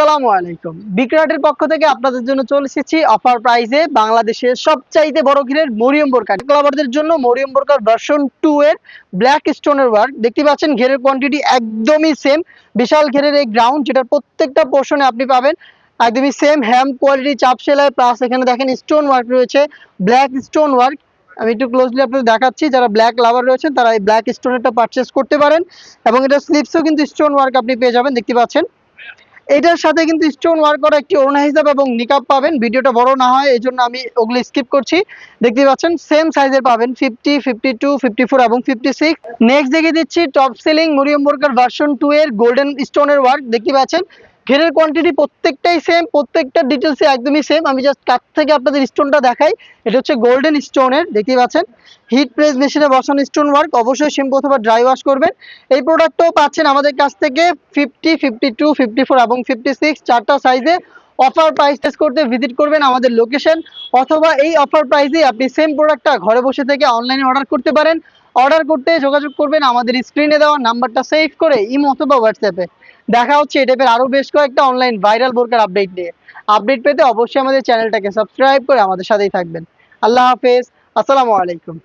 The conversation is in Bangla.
আসসালামু আলাইকুম। বিক্রাটের পক্ষ থেকে আপনাদের জন্য চলে এসেছি অফার প্রাইসে বাংলাদেশের সবচাইতে বড় ঘিরের মরিয়ম বোরকা। ক্লাবারদের জন্য মরিয়ম বোরকার ভার্সন টু এর ব্ল্যাক স্টোনের ওয়ার্ক দেখতে পাচ্ছেন ঘেরের কোয়ান্টিটি একদমই সেম বিশাল ঘেরের এই গ্রাউন্ড যেটার প্রত্যেকটা পোর্শনে আপনি পাবেন একদমই সেম হ্যাম কোয়ালিটি চাপ সেলাই প্লাস এখানে দেখেন স্টোন ওয়ার্ক রয়েছে ব্ল্যাক স্টোন ওয়ার্ক আমি একটু ক্লোজলি আপনাদের দেখাচ্ছি, যারা ব্ল্যাক লাভার রয়েছেন, তারা এই ব্ল্যাক স্টোনেরটা পারচেস করতে পারেন। এবং এটা স্লিপসও কিন্তু স্টোন ওয়ার্ক আপনি পেয়ে যাবেন, দেখতে পাচ্ছেন। এটার সাথে কিন্তু স্টোন ওয়ার্ক করা একটি ওড়না হিসাব এবং নিকাপ পাবেন। ভিডিওটা বড় না হয় এই জন্য আমি ওগুলি স্কিপ করছি। দেখতে পাচ্ছেন সেম সাইজের পাবেন fifty fifty two fifty four এবং ফিফটি সিক্স নেক্সট দেখে দিচ্ছি টপ সেলিং মরিয়ম বোরকার ভার্সন টু এর গোল্ডেন স্টোনের ওয়ার্ক দেখতে পাচ্ছেন ঘেরের কোয়ান্টিটি প্রত্যেকটাই সেম প্রত্যেকটা ডিটেলসে একদমই সেম আমি জাস্ট কাছ থেকে আপনাদের স্টোনটা দেখাই। এটা হচ্ছে গোল্ডেন স্টোনের দেখতে পাচ্ছেন? হিট প্রেস মেশিনে বসানো স্টোন ওয়ার্ক অবশ্যই শ্যাম্পু অথবা ড্রাই ওয়াশ করবেন। এই প্রোডাক্টও পাচ্ছেন আমাদের কাছ থেকে fifty fifty two fifty four এবং ফিফটি সিক্স চারটা সাইজে অফার প্রাইস টেস্ট করতে ভিজিট করবেন আমাদের লোকেশন অথবা এই অফার প্রাইসে আপনি সেম প্রোডাক্টটা ঘরে বসে থেকে অনলাইনে অর্ডার করতে পারেন। অর্ডার করতে যোগাযোগ করবেন আমাদের স্ক্রিনে দেওয়া নাম্বারটা সেভ করে ইমো অথবা হোয়াটসঅ্যাপে দেখা হচ্ছে এই টাইপের আরও বেশ কয়েকটা অনলাইন ভাইরাল বোরকার আপডেট নিয়ে। আপডেট পেতে অবশ্যই আমাদের চ্যানেলটাকে সাবস্ক্রাইব করে আমাদের সাথেই থাকবেন। আল্লাহ হাফেজ, আসসালামু আলাইকুম।